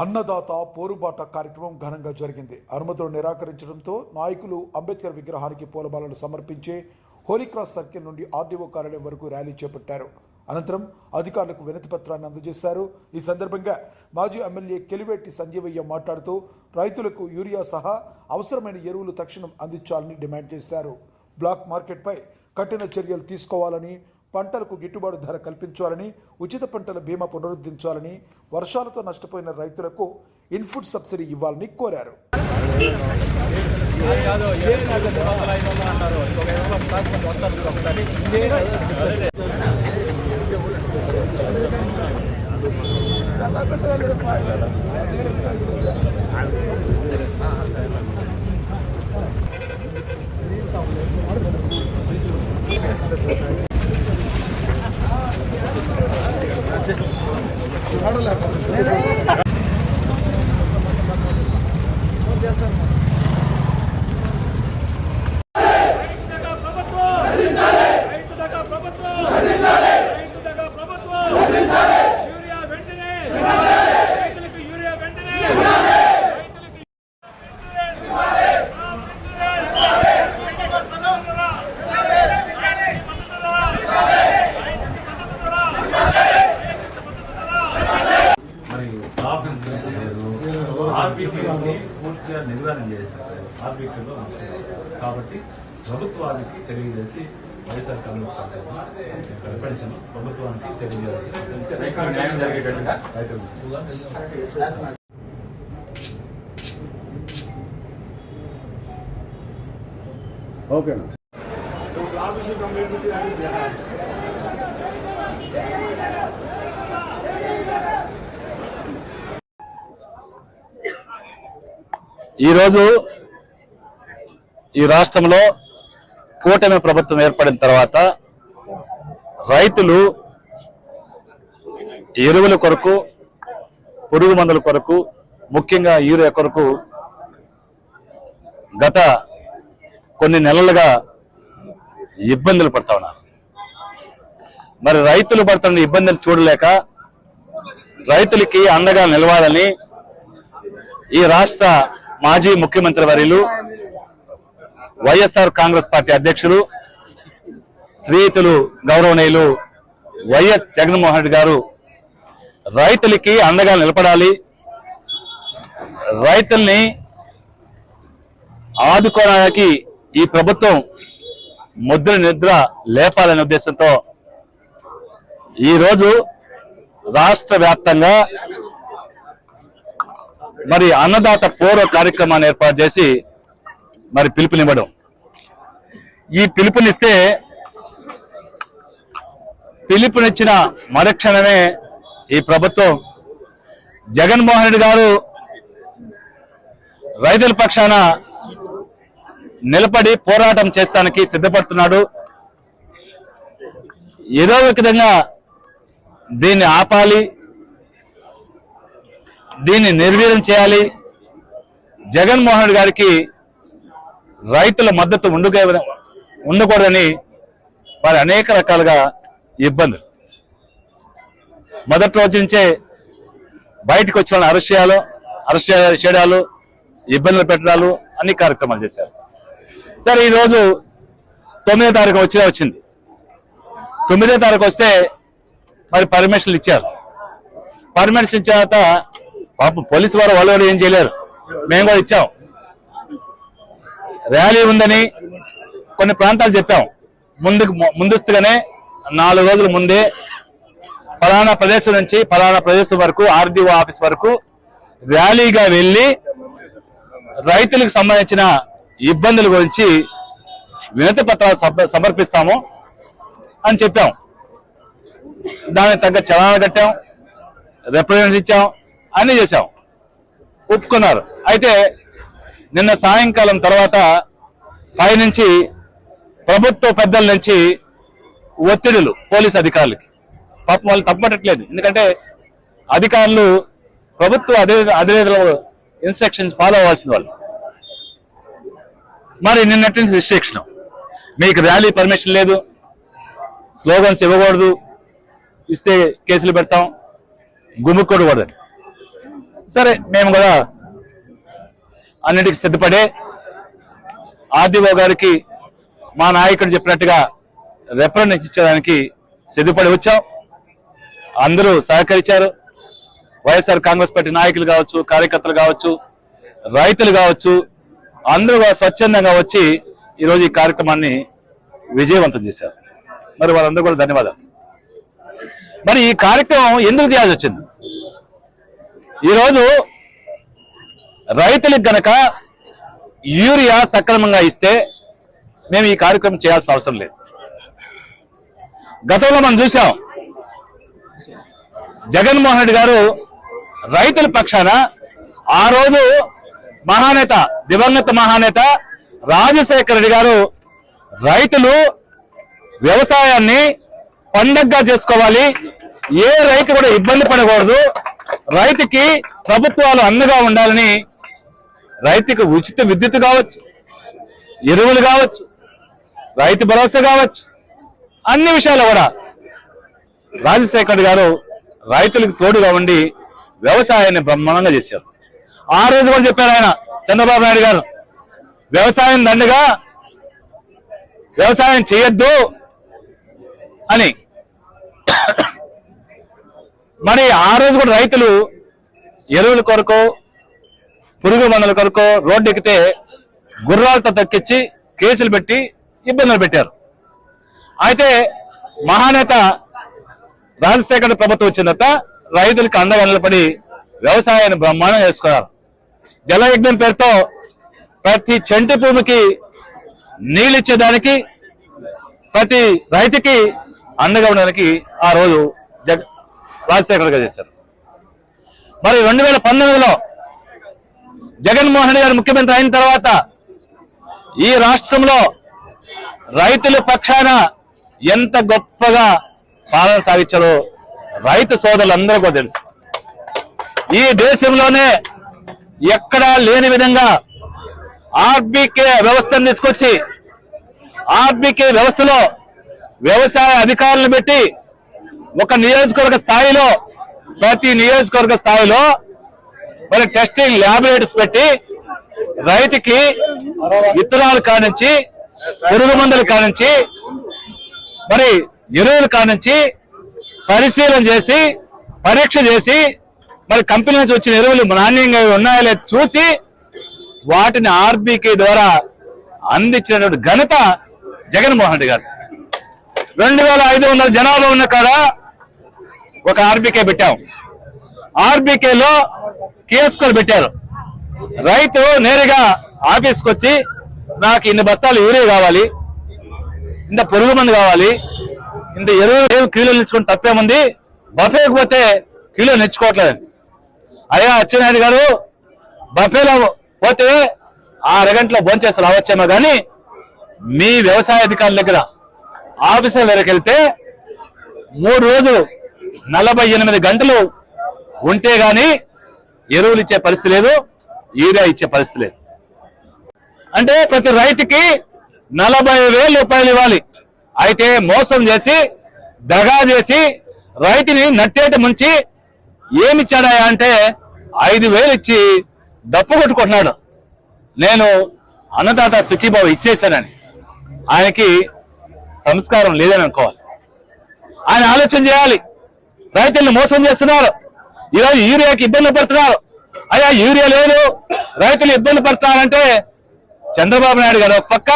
అన్నదాత పోరుబాట కార్యక్రమం ఘనంగా జరిగింది. అనుమతులు నిరాకరించడంతో నాయకులు అంబేద్కర్ విగ్రహానికి పూలమాలను సమర్పించే హోలీక్రాస్ సర్కిల్ నుండి ఆర్డీఓ కార్యాలయం వరకు ర్యాలీ చేపట్టారు. అనంతరం అధికారులకు వినతి పత్రాన్ని అందజేశారు. ఈ సందర్భంగా మాజీ ఎమ్మెల్యే కెలివేటి సంజీవయ్య మాట్లాడుతూ రైతులకు యూరియా సహా అవసరమైన ఎరువులు తక్షణం అందించాలని డిమాండ్ చేశారు. బ్లాక్ మార్కెట్పై కఠిన చర్యలు తీసుకోవాలని పంటలకు గిట్టుబాటు ధర కల్పించాలని ఉచిత పంటల బీమా పునరుద్ధరించాలని వర్షాలతో నష్టపోయిన రైతులకు ఇన్పుట్ సబ్సిడీ ఇవ్వాలని కోరారు. ¡Ahora la నిర్వహణ చేశారు. ఆర్బీకేలో కాబట్టి ప్రభుత్వానికి తెలియజేసి వైఎస్ఆర్ కాంగ్రెస్ పార్టీ పెన్షన్ ప్రభుత్వానికి తెలియజేసి రైతులకు ఈరోజు ఈ రాష్ట్రంలో కూటమి ప్రభుత్వం ఏర్పడిన తర్వాత రైతులు ఎరువుల కొరకు పురుగు మందుల కొరకు ముఖ్యంగా యూరియా కొరకు గత కొన్ని నెలలుగా ఇబ్బందులు పడతా ఉన్నారు. మరి రైతులు పడుతున్న ఇబ్బందులు చూడలేక రైతులకి అండగా నిలవాలని ఈ రాష్ట్ర మాజీ ముఖ్యమంత్రి వర్యులు వైఎస్ఆర్ కాంగ్రెస్ పార్టీ అధ్యక్షులు శ్రీతులు గౌరవనీయులు వైఎస్ జగన్మోహన్ రెడ్డి గారు రైతులకి అండగా నిలబడాలి. రైతుల్ని ఆదుకోవడానికి ఈ ప్రభుత్వం ముద్ర నిద్ర లేపాలనే ఉద్దేశంతో ఈరోజు రాష్ట్ర వ్యాప్తంగా మరి అన్నదాత పూర్వ కార్యక్రమాన్ని ఏర్పాటు చేసి మరి పిలుపునివ్వడం. ఈ పిలుపునిస్తే పిలుపునిచ్చిన మరుక్షణమే ఈ ప్రభుత్వం జగన్మోహన్ రెడ్డి గారు రైతుల పక్షాన నిలబడి పోరాటం చేస్తానికి సిద్ధపడుతున్నాడు. ఏదో ఒక విధంగా దీన్ని ఆపాలి. దీన్ని నిర్వీర్యం చేయాలి. జగన్మోహన్ రెడ్డి గారికి రైతుల మద్దతు ఉండుకే ఉండకూడదని వారి అనేక రకాలుగా ఇబ్బందులు. మొదటి రోజు నుంచే బయటకు వచ్చిన అరెస్ట్ చేయాలి అరెస్ట్ చేయడాలు ఇబ్బందులు పెట్టడాలు అన్ని కార్యక్రమాలు చేశారు. సరే ఈరోజు తొమ్మిదో తారీఖు వచ్చే వచ్చింది. తొమ్మిదో తారీఖు వస్తే మరి పర్మిషన్లు ఇచ్చారు. పర్మిషన్ ఇచ్చిన తర్వాత పాపం పోలీసు వారు వాళ్ళు ఏం చేయలేరు. మేము కూడా ఇచ్చాం. ర్యాలీ ఉందని కొన్ని ప్రాంతాలు చెప్పాం. ముందుకు ముందస్తుగానే నాలుగు రోజుల ముందే ఫలానా ప్రదేశం నుంచి ఫలానా ప్రదేశం వరకు ఆర్డీఓ ఆఫీస్ వరకు ర్యాలీగా వెళ్ళి రైతులకు సంబంధించిన ఇబ్బందుల గురించి వినతి పత్రాలు సమర్పిస్తాము అని చెప్పాం. దానికి తగ్గ చలాన కట్టాం. రిప్రజెంట్ ఇచ్చాం. అన్ని చేశాం. ఒప్పుకున్నారు. అయితే నిన్న సాయంకాలం తర్వాత పైనుంచి ప్రభుత్వ పెద్దల నుంచి ఒత్తిడులు పోలీస్ అధికారులకి. పాపం వాళ్ళు తప్పట్లేదు ఎందుకంటే అధికారులు ప్రభుత్వ అదే అదే ఇన్స్ట్రక్షన్స్ ఫాలో అవ్వాల్సిన వాళ్ళు. మరి నిన్నటి నుంచి రిస్ట్రిక్షన్ మీకు ర్యాలీ పర్మిషన్ లేదు. స్లోగన్స్ ఇవ్వకూడదు. ఇస్తే కేసులు పెడతాం. గుమ్ముక్కూడకూడదని సరే మేము కూడా అన్నిటికీ సిద్ధపడే ఆర్డీఓ గారికి మా నాయకుడు చెప్పినట్టుగా రెఫరెన్స్ ఇచ్చేదానికి సిద్ధపడి వచ్చాం. అందరూ సహకరించారు. వైఎస్ఆర్ కాంగ్రెస్ పార్టీ నాయకులు కావచ్చు కార్యకర్తలు కావచ్చు రైతులు కావచ్చు అందరూ స్వచ్ఛందంగా వచ్చి ఈరోజు ఈ కార్యక్రమాన్ని విజయవంతం చేశారు. మరి వాళ్ళందరూ కూడా ధన్యవాదాలు. మరి ఈ కార్యక్రమం ఎందుకు చేయాల్సి వచ్చింది? ఈరోజు రైతులకు గనక యూరియా సక్రమంగా ఇస్తే మేము ఈ కార్యక్రమం చేయాల్సిన అవసరం లేదు. గతంలో మనం చూసాం జగన్మోహన్ రెడ్డి గారు రైతుల పక్షాన ఆ రోజు మహానేత దివంగత మహానేత రాజశేఖర రెడ్డి గారు రైతులు వ్యవసాయాన్ని పండగగా చేసుకోవాలి ఏ రైతు కూడా ఇబ్బంది పడకూడదు రైతుకి ప్రభుత్వాలు అండగా ఉండాలని రైతుకు ఉచిత విద్యుత్ కావచ్చు ఎరువులు కావచ్చు రైతు భరోసా కావచ్చు అన్ని విషయాలు కూడా రాజశేఖర్ గారు రైతులకు తోడుగా ఉండి వ్యవసాయాన్ని బ్రహ్మాండంగా చేశారు. ఆ రోజు కూడా చెప్పారు ఆయన చంద్రబాబు నాయుడు గారు వ్యవసాయం దండగా వ్యవసాయం చేయొద్దు అని. మరి ఆ రోజు కూడా రైతులు ఎరువుల కొరకు పురుగు మందుల కొరకు రోడ్డు ఎక్కితే గుర్రాలతో తక్కించి కేసులు పెట్టి ఇబ్బందులు పెట్టారు. అయితే మహానేత రాజశేఖర ప్రభుత్వం వచ్చిన తర్వాత రైతులకు అండగా నిలబడి వ్యవసాయాన్ని బ్రహ్మాండం చేసుకున్నారు. జలయజ్ఞం పేరుతో ప్రతి చెంటి భూమికి నీళ్ళిచ్చేదానికి ప్రతి రైతుకి అండగా ఉండడానికి ఆ రోజు జగ రాజశేఖర్ గారు చేశారు. మరి రెండు వేల పంతొమ్మిదిలో జగన్మోహన్ గారు ముఖ్యమంత్రి అయిన తర్వాత ఈ రాష్ట్రంలో రైతుల పక్షాన ఎంత గొప్పగా పాలన సాగించారో రైతు సోదరులందరూ కూడా తెలుసు. ఈ దేశంలోనే ఎక్కడా లేని విధంగా ఆర్బీకే వ్యవస్థను తీసుకొచ్చి ఆర్బీకే వ్యవస్థలో వ్యవసాయ అధికారులను పెట్టి ఒక నియోజకవర్గ స్థాయిలో ప్రతి నియోజకవర్గ స్థాయిలో మరి టెస్టింగ్ ల్యాబొరేటరీస్ పెట్టి రైతుకి విత్తనాలు కానించి పురుగు మందులు కానించి మరి ఎరువులు కానించి పరిశీలన చేసి పరీక్ష చేసి మరి కంపెనీ నుంచి వచ్చిన ఎరువులు నాణ్యంగా ఉన్నాయా లేదో చూసి వాటిని ఆర్బీకే ద్వారా అందించినటువంటి ఘనత జగన్మోహన్ రెడ్డి గారు. రెండు వేల ఐదు వందల జనాభా ఉన్న కాడ ఒక ఆర్బీకే పెట్టాం. ఆర్బీకేలో కియోస్కోలు పెట్టారు. రైతు నేరుగా ఆఫీస్కి వచ్చి నాకు ఇన్ని బస్తాలు యూరియా కావాలి ఇంత పురుగు మందు కావాలి ఇంత ఎరువు ఏం కిలో నిల్చుకుని తప్పేముంది బఫేకి పోతే కిలో నెచ్చుకోవట్లేదు. అయ్యా అచ్చెన్నాయుడు గారు బఫేలో పోతే అరగంటలో భోంచేసి రావచ్చేమో కానీ మీ వ్యవసాయ అధికారుల దగ్గర ఆఫీసర్ దగ్గరికి వెళ్తే మూడు రోజులు నలభై ఎనిమిది గంటలు ఉంటే గాని ఎరువులు ఇచ్చే పరిస్థితి లేదు యూరియా ఇచ్చే పరిస్థితి లేదు. అంటే ప్రతి రైతుకి నలభై వేల రూపాయలు ఇవ్వాలి. అయితే మోసం చేసి దగా చేసి రైతుని నట్టేట ముంచి ఏమిచ్చాడా అంటే ఐదు వేలు ఇచ్చి డప్పు కొట్టుకుంటున్నాడు. నేను అన్నదాత సుఖీబాబు ఇచ్చేశానని. ఆయనకి సంస్కారం లేదని అనుకోవాలి. ఆయన ఆలోచన చేయాలి. రైతుల్ని మోసం చేస్తున్నారు. ఈరోజు యూరియాకి ఇబ్బందులు పడుతున్నారు. అయ్యా యూరియా లేదు. రైతులు ఇబ్బంది పడుతున్నారంటే చంద్రబాబు నాయుడు గారు ఒక పక్క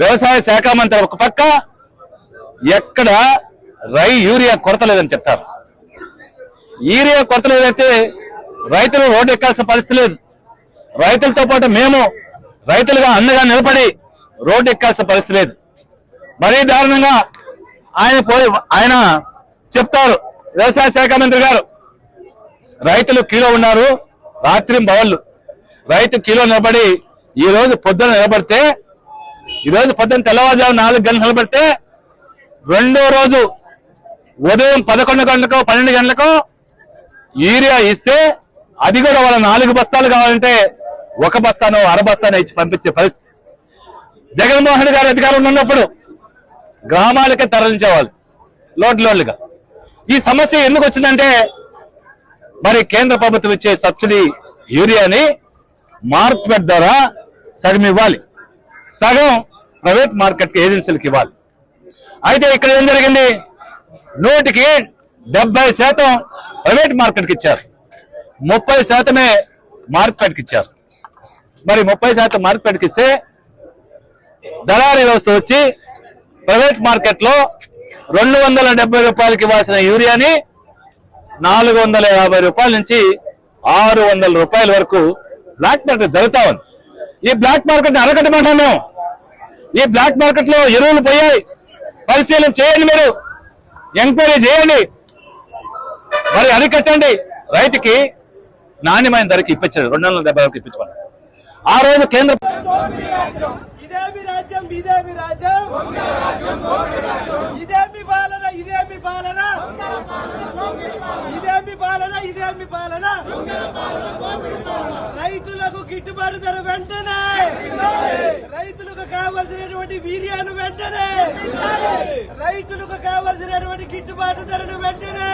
వ్యవసాయ శాఖ మంత్రి ఒక పక్క ఎక్కడ రై యూరియా కొరత లేదని చెప్తారు. యూరియా కొరత లేదంటే రైతులు రోడ్డు ఎక్కాల్సిన పరిస్థితి లేదు. రైతులతో పాటు మేము రైతులుగా అండగా నిలబడి రోడ్డు ఎక్కాల్సిన పరిస్థితి లేదు. మరీ దారుణంగా ఆయన పోయి ఆయన చెప్తారు. వ్యవసాయ శాఖ మంత్రి గారు. రైతులు కిలో ఉన్నారు రాత్రి బవళ్ళు. రైతు కిలో నిలబడి ఈ రోజు పొద్దున నిలబడితే ఈ రోజు పొద్దున తెల్లవారుజాము నాలుగు గంటలు నిలబడితే రెండో రోజు ఉదయం పదకొండు గంటలకు పన్నెండు గంటలకు యూరియా ఇస్తే అది కూడా వాళ్ళ నాలుగు బస్తాలు కావాలంటే ఒక బస్తాను అర బస్తాను ఇచ్చి పంపించే పరిస్థితి. జగన్మోహన్ గారు అధికారంలో ఉన్నప్పుడు గ్రామాలకే తరలించేవాళ్ళు లోడ్ లోడ్లుగా ఈ సమస్య ఎందుకు వచ్చిందంటే మరి కేంద్ర ప్రభుత్వం ఇచ్చే సబ్సిడీ యూరియాని మార్కెట్ ద్వారా సగం ఇవ్వాలి. సగం ప్రైవేట్ మార్కెట్ ఏజెన్సీలకు ఇవ్వాలి. అయితే ఇక్కడ ఏం జరిగింది? నూటికి డెబ్బై శాతం ప్రైవేట్ మార్కెట్కి ఇచ్చారు. ముప్పై శాతమే మార్కెట్కి ఇచ్చారు. మరి ముప్పై శాతం మార్కెట్కి ఇస్తే దళారీ వ్యవస్థ వచ్చి ప్రైవేట్ మార్కెట్లో రెండు వందల డెబ్బై రూపాయలకి ఇవ్వాల్సిన యూరియాని నాలుగు వందల యాభై రూపాయల నుంచి ఆరు వందల రూపాయల వరకు బ్లాక్ మార్కెట్ జరుగుతా ఉంది. ఈ బ్లాక్ మార్కెట్ అరకట్టమంటాం మేము. ఈ బ్లాక్ మార్కెట్లో ఎరువులు పోయాయి. పరిశీలన చేయండి మీరు. ఎంక్వైరీ చేయండి. మరి అరికట్టండి రైతుకి నాణ్యమైన ధరకి ఇప్పించారు రెండు వందల డెబ్బై వరకు ఇప్పించమని ఆ రోజు కేంద్ర స్వామి పాలన. రైతులకు గిట్టుబాటు ధర వెంటనే. రైతులకు కావలసినటువంటి వీర్యాన్ని వెంటనే. రైతులకు కావలసినటువంటి గిట్టుబాటు ధరను వెంటనే.